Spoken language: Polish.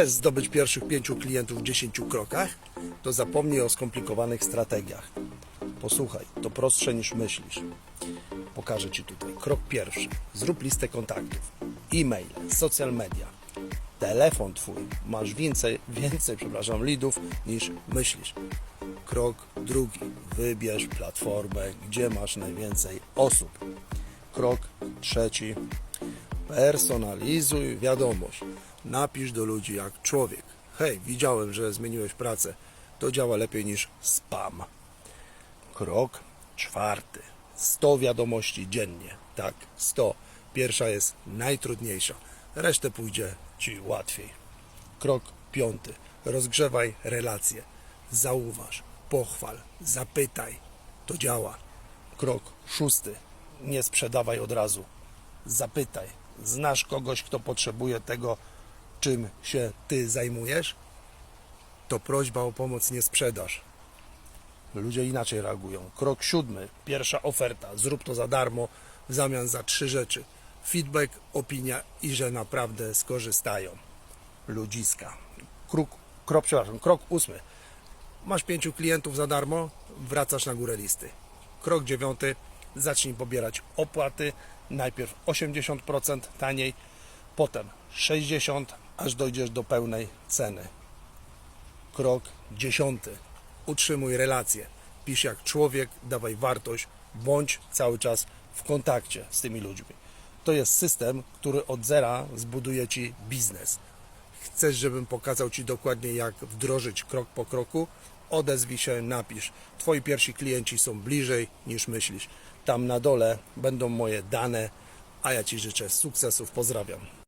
Chcesz zdobyć pierwszych pięciu klientów w 10 krokach? To zapomnij o skomplikowanych strategiach. Posłuchaj, to prostsze niż myślisz. Pokażę Ci tutaj. Krok pierwszy. Zrób listę kontaktów. E-mail, social media. Telefon Twój. Masz więcej, więcej, przepraszam, lidów niż myślisz. Krok drugi. Wybierz platformę, gdzie masz najwięcej osób. Krok trzeci. Personalizuj wiadomość. Napisz do ludzi jak człowiek. Hej, widziałem, że zmieniłeś pracę. To działa lepiej niż spam. Krok czwarty. 100 wiadomości dziennie. Tak, 100. Pierwsza jest najtrudniejsza. Resztę pójdzie Ci łatwiej. Krok piąty. Rozgrzewaj relacje. Zauważ, pochwal, zapytaj. To działa. Krok szósty. Nie sprzedawaj od razu. Zapytaj. Znasz kogoś, kto potrzebuje tego, czym się Ty zajmujesz? To prośba o pomoc nie sprzedaż. Ludzie inaczej reagują. Krok siódmy. Pierwsza oferta. Zrób to za darmo w zamian za trzy rzeczy. Feedback, opinia i że naprawdę skorzystają. Ludziska. Krok, krok, przepraszam, krok ósmy. Masz pięciu klientów za darmo, wracasz na górę listy. Krok dziewiąty. Zacznij pobierać opłaty. Najpierw 80% taniej, potem 60%, aż dojdziesz do pełnej ceny. Krok dziesiąty. Utrzymuj relacje. Pisz jak człowiek, dawaj wartość, bądź cały czas w kontakcie z tymi ludźmi. To jest system, który od zera zbuduje Ci biznes. Chcesz, żebym pokazał Ci dokładnie, jak wdrożyć krok po kroku? Odezwij się, napisz. Twoi pierwsi klienci są bliżej niż myślisz. Tam na dole będą moje dane, a ja Ci życzę sukcesów. Pozdrawiam.